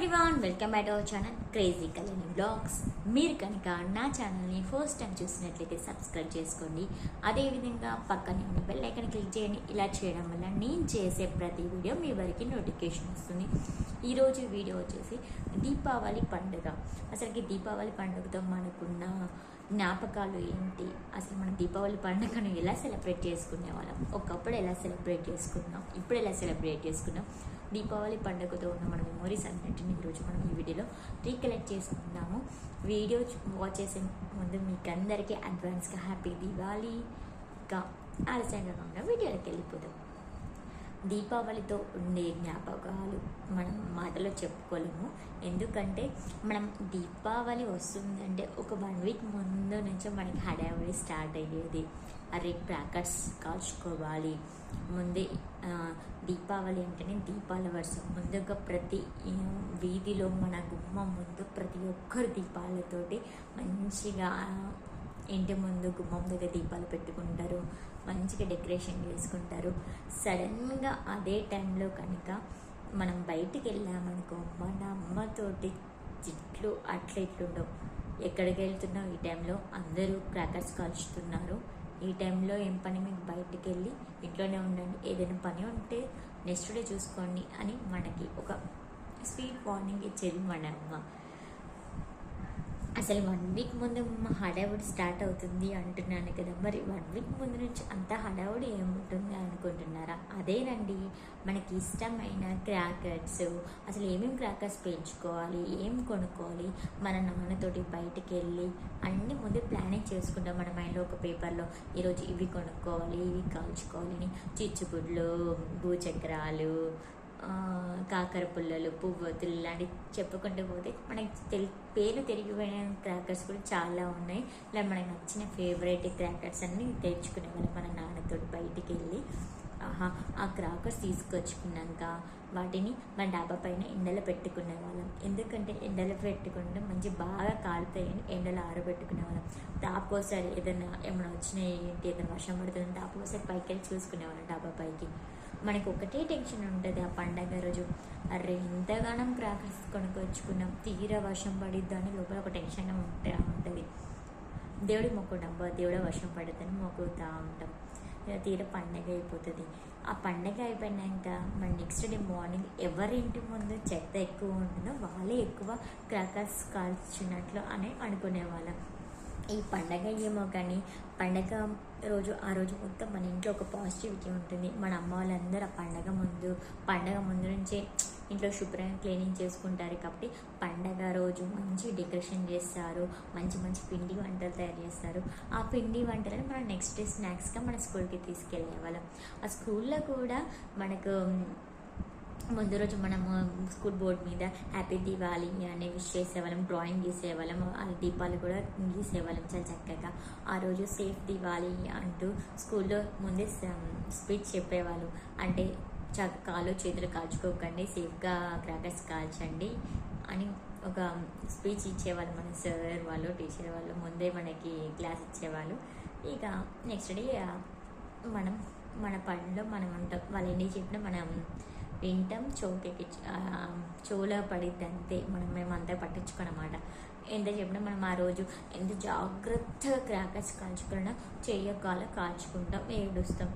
Everyone welcome back our channel crazy Kalyani blogs మీరు కనుక నా ఛానల్ని ఫస్ట్ టైం చూసినట్లయితే సబ్స్క్రైబ్ చేసుకోండి. అదేవిధంగా పక్కనే ఉన్న బెల్ ఐకన్ క్లిక్ చేయండి. ఇలా చేయడం వల్ల నేను చేసే ప్రతి వీడియో మీ వరకు నోటిఫికేషన్ వస్తుంది. ఈరోజు వీడియో వచ్చేసి దీపావళి పండుగ. అసలుకి దీపావళి పండుగతో మనకున్న జ్ఞాపకాలు ఏంటి? అసలు మనం దీపావళి పండుగను ఎలా సెలబ్రేట్ చేసుకునే వాళ్ళం ఒకప్పుడు ఎలా సెలబ్రేట్ చేసుకున్నాం? ఇప్పుడు ఎలా సెలబ్రేట్ చేసుకున్నాం? దీపావళి పండుగతో ఉన్న మన మెమొరీస్ అన్నింటిని ఈరోజు మనం ఈ వీడియోలో రీకలెక్ట్ చేసుకుందాము. వీడియో వాచ్ చేసే ముందు మీకు అందరికీ అడ్వాన్స్గా హ్యాపీ దీపావళి ఇంకా ఆలస్యంగా ఉన్న వీడియోలోకి వెళ్ళిపోదాం. దీపావళితో ఉండే జ్ఞాపకాలు మనం మాటలో చెప్పుకోలేము. ఎందుకంటే మనం దీపావళి వస్తుందంటే ఒక వన్ వీక్ ముందు నుంచి మనకి హడావిడి స్టార్ట్ అయ్యేది. అరే క్రాకర్స్ కాల్చుకోవాలి. ముందే దీపావళి అంటేనే దీపాల వర్షం. ముందుగా ప్రతి వీధిలో మన గుమ్మ ముందు ప్రతి ఒక్కరు దీపాలతోటి మంచిగా ఇంటి ముందు గుమ్మం దగ్గర దీపాలు పెట్టుకుంటారు మంచిగా డెకరేషన్ చేసుకుంటారు. సడన్గా అదే టైంలో కనుక మనం బయటికి వెళ్ళామనుకో మన అమ్మతోటి చిట్లు అట్లా ఇట్లుండవు. ఎక్కడికి వెళ్తున్నావు ఈ టైంలో? అందరూ క్రాకర్స్ కాల్చుతున్నారు. ఈ టైంలో ఏం పని? మీకు బయటికి వెళ్ళి ఇంట్లోనే ఉండండి. ఏదైనా పని ఉంటే నెక్స్ట్ డే చూసుకోండి అని మనకి ఒక స్వీట్ వార్నింగ్ ఇచ్చేది మన అమ్మ. అసలు వన్ వీక్ ముందు హడావుడి స్టార్ట్ అవుతుంది అంటున్నాను కదా. మరి వన్ వీక్ ముందు నుంచి అంత హడావుడి ఏముంటుంది అనుకుంటున్నారా? అదేనండి. మనకి ఇష్టమైన క్రాకర్స్ అసలు ఏమేమి క్రాకర్స్ పెంచుకోవాలి? ఏం కొనుక్కోవాలి? మన నాన్నతోటి బయటికి వెళ్ళి అన్ని ముందు ప్లానింగ్ చేసుకుంటాం మన మైండ్లో ఒక పేపర్లో ఈరోజు ఇవి కొనుక్కోవాలి ఇవి కాల్చుకోవాలి అని చిచ్చుగుడ్లు భూచక్రాలు కాకర పుల్లలు పువ్వొత్తులు ఇలాంటివి చెప్పుకుంటూ పోతే మనకి తెలి పేరు తిరిగిపోయిన క్రాకర్స్ కూడా చాలా ఉన్నాయి. ఇలా మనకు నచ్చిన ఫేవరెట్ క్రాకర్స్ అన్ని తెచ్చుకునే వాళ్ళం. మన నాన్నతో బయటికి వెళ్ళి ఆహా ఆ క్రాకర్స్ తీసుకొచ్చుకున్నాక వాటిని మన డాబా పైన ఎండలో పెట్టుకునే వాళ్ళం. ఎందుకంటే ఎండలో పెట్టుకుంటే మంచి బాగా కాలుతాయని ఎండలో ఆరబెట్టుకునే వాళ్ళం. దాపోసారి ఏదైనా ఏమైనా వచ్చినాయి ఏంటి ఏదైనా వర్షం పడుతుంది దాపోసారి పైకి వెళ్ళి చూసుకునే వాళ్ళం డాబా పైకి. మనకు ఒకటే టెన్షన్ ఉంటుంది ఆ పండగ రోజు. అరే ఎంతగానం క్రాకర్స్ కొనుక్కొచ్చుకున్నాం. తీరా వర్షం పడిద్దా అని లోపల ఒక టెన్షన్ ఉంటా ఉంటుంది. దేవుడి మొక్కుంటాం దేవుడు దేవుడ వర్షం పడుతుందని మొక్కుతూ ఉంటాం. తీర పండగ అయిపోతుంది. ఆ పండగ అయిపోయినాక మన నెక్స్ట్ డే మార్నింగ్ ఎవరింటి ముందు చెత్త ఎక్కువ ఉంటుందో వాళ్ళే ఎక్కువ క్రాకర్స్ కాల్చినట్లు అని అనుకునేవాళ్ళం. ఈ పండగ ఏమో కానీ పండగ రోజు ఆ రోజు మొత్తం మన ఇంట్లో ఒక పాజిటివిటీ ఉంటుంది. మన అమ్మ వాళ్ళందరూ ఆ పండగ ముందు పండగ ముందు నుంచే ఇంట్లో శుభ్రంగా క్లీనింగ్ చేసుకుంటారు కాబట్టి పండగ రోజు మంచి డెకరేషన్ చేస్తారు. మంచి మంచి పిండి వంటలు తయారు చేస్తారు. ఆ పిండి వంటలను మనం నెక్స్ట్ డే స్నాక్స్గా మన స్కూల్కి తీసుకెళ్ళే వాళ్ళం. ఆ స్కూల్లో కూడా మనకు ముందు రోజు మనము స్కూల్ బోర్డ్ మీద హ్యాపీ దివాలి అనే విష్ చేసేవాళ్ళం డ్రాయింగ్ గీసేవాళ్ళం దీపాలు కూడా గీసేవాళ్ళం చాలా చక్కగా. ఆ రోజు సేఫ్ దివాలి అంటూ స్కూల్లో ముందే స్పీచ్ చెప్పేవాళ్ళు. అంటే చ కాలు చేతులు కాల్చుకోకండి సేఫ్గా క్రాకర్స్ కాల్చండి అని ఒక స్పీచ్ ఇచ్చేవాళ్ళు మన సార్ వాళ్ళు టీచర్ వాళ్ళు. ముందే మనకి క్లాస్ ఇచ్చేవాళ్ళు. ఇక నెక్స్ట్ డే మనం మన పనిలో మనం ఉంటాం. వాళ్ళు ఎన్ని చెప్పినా మనం వింటాం చోకెక్కి చెవులో పడిద్ది అంతే మనం మేము అంతా పట్టించుకోనమాట. ఎంత చెప్పినా మనం ఆ రోజు ఎంత జాగ్రత్తగా క్రాకర్స్ కాల్చుకున్నా చెయ్యకాల కాల్చుకుంటాం ఏడుస్తాం.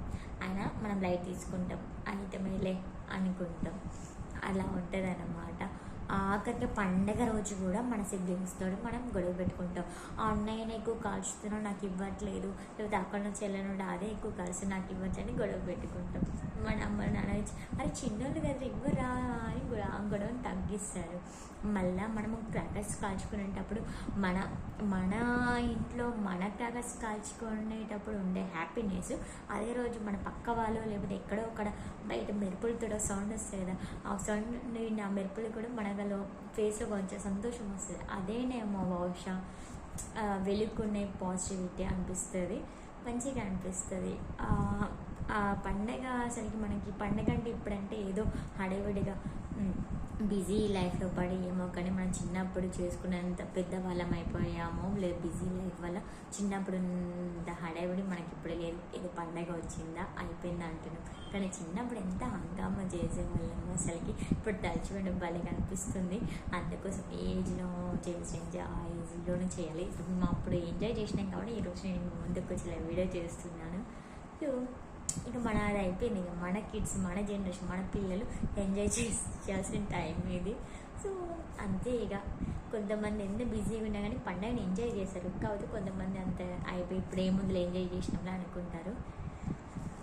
అయినా మనం లైట్ తీసుకుంటాం అయితే మేలే అనుకుంటాం. అలా ఉంటుంది అన్నమాట ఆఖరికి పండగ రోజు కూడా మన సిబ్లింగ్స్ మనం గొడవ పెట్టుకుంటాం. ఆ అన్నయ్య ఎక్కువ కాల్చుతున్నావు నాకు ఇవ్వట్లేదు. లేకపోతే అక్కడ నుంచి వెళ్ళనుండి అదే ఎక్కువ కలిసి నాకు ఇవ్వచ్చని గొడవ పెట్టుకుంటాం. మన అమ్మ నాన్న మరి అరే చిన్నోళ్ళు కదా ఇవ్వరా? అని గొడవ గొడవని తగ్గిస్తారు. మళ్ళీ మనము క్రాకర్స్ కాల్చుకునేటప్పుడు మన మన ఇంట్లో మన క్రాకర్స్ కాల్చుకునేటప్పుడు ఉండే హ్యాపీనెస్ అదే రోజు మన పక్క వాళ్ళు లేకపోతే ఎక్కడో అక్కడ బయట మెరుపులతో సౌండ్ వస్తుంది కదా ఆ సౌండ్ ఆ మెరుపులు కూడా మనలో ఫేస్లో కొంచెం సంతోషం వస్తుంది. అదేనేమో బహుశా వెలుక్కునే వెలుగుకునే పాజిటివిటీ అనిపిస్తుంది మంచిగా అనిపిస్తుంది. ఆ, పండగ అసలుకి మనకి పండగ అంటే ఇప్పుడంటే ఏదో హడావిడిగా బిజీ లైఫ్లో పడి ఏమో కానీ మనం చిన్నప్పుడు చేసుకున్నంత పెద్దవాళ్ళం అయిపోయామో. లేదు బిజీ లైఫ్ వల్ల చిన్నప్పుడు ఇంత హడావిడి మనకి ఇప్పుడు లేదు. ఏదో పండగ వచ్చిందా అయిపోయిందా అంటున్నాం. కానీ చిన్నప్పుడు ఎంత హంగామా చేసేవాళ్ళము అసలుకి. ఇప్పుడు తలుచుకుంటే భలే కనిపిస్తుంది. అందుకోసం ఏజ్లో చేసి ఆ ఏజ్లోనే చేయాలి. ఇప్పుడు మా అప్పుడు ఎంజాయ్ చేసినాం కాబట్టి ఈరోజు నేను ముందుకు వచ్చి వీడియో చేస్తున్నాను. సో ఇక మన అది అయిపోయింది. ఇక మన కిడ్స్ మన జనరేషన్ మన పిల్లలు ఎంజాయ్ చేయాల్సిన టైం ఇది. సో అంతే ఇక. కొంతమంది ఎంత బిజీగా ఉన్నా కానీ పండగని ఎంజాయ్ చేస్తారు. కాకపోతే కొంతమంది అంత అయిపోయి ఇప్పుడు ఏముందులో ఎంజాయ్ చేసినాంలా అనుకుంటారు.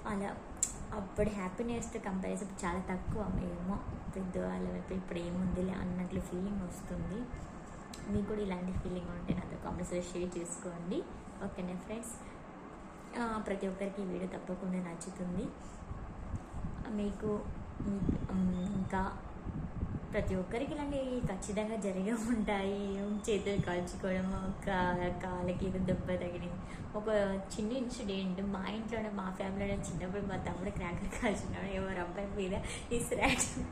అలా అప్పుడు హ్యాపీనెస్తో కంపారిజన్ చాలా తక్కువ ఏమో. పెద్దవాళ్ళ వైపు ఇప్పుడు ఏముందిలే అన్నట్లు ఫీలింగ్ వస్తుంది. మీకు కూడా ఇలాంటి ఫీలింగ్ ఉంటే నాతో కామెంట్స్లో షేర్ చేసుకోండి. ఓకేనా ఫ్రెండ్స్ ప్రతి ఒక్కరికి ఈ వీడియో తప్పకుండా నచ్చుతుంది. మీకు ఇంకా ప్రతి ఒక్కరికి ఇలాంటివి ఖచ్చితంగా జరిగే ఉంటాయి. చేతులు కాల్చుకోవడం కా- కాళ్ళకి ఏదో దెబ్బ తగిలింది. ఒక చిన్న ఇన్సిడెంట్ మా ఇంట్లోనే మా ఫ్యామిలీలో చిన్నప్పుడు మా తమ్ముడు క్రాకర్ కాల్చున్నాడు ఎవరు అబ్బాయి మీద ఇస్రాట్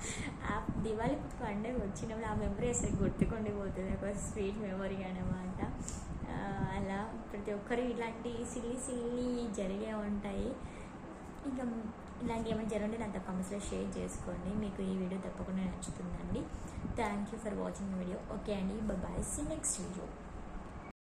ఆ దివాళీ పండుగ వచ్చినప్పుడు ఆ మెమరీ అసలు గుర్తుకుండిపోతుంది. ఒక స్వీట్ మెమరీ అనమాట అలా ప్రతి ఒక్కరు ఇలాంటి సిల్లి సిల్లి జరిగే ఉంటాయి. ఇంకా ఇలాంటి ఏమైనా జరుగుంటే నాతో కామెంట్స్లో షేర్ చేసుకోండి. మీకు ఈ వీడియో తప్పకుండా నచ్చుతుందండి. Thank you for watching video okay అండి. Bye see next video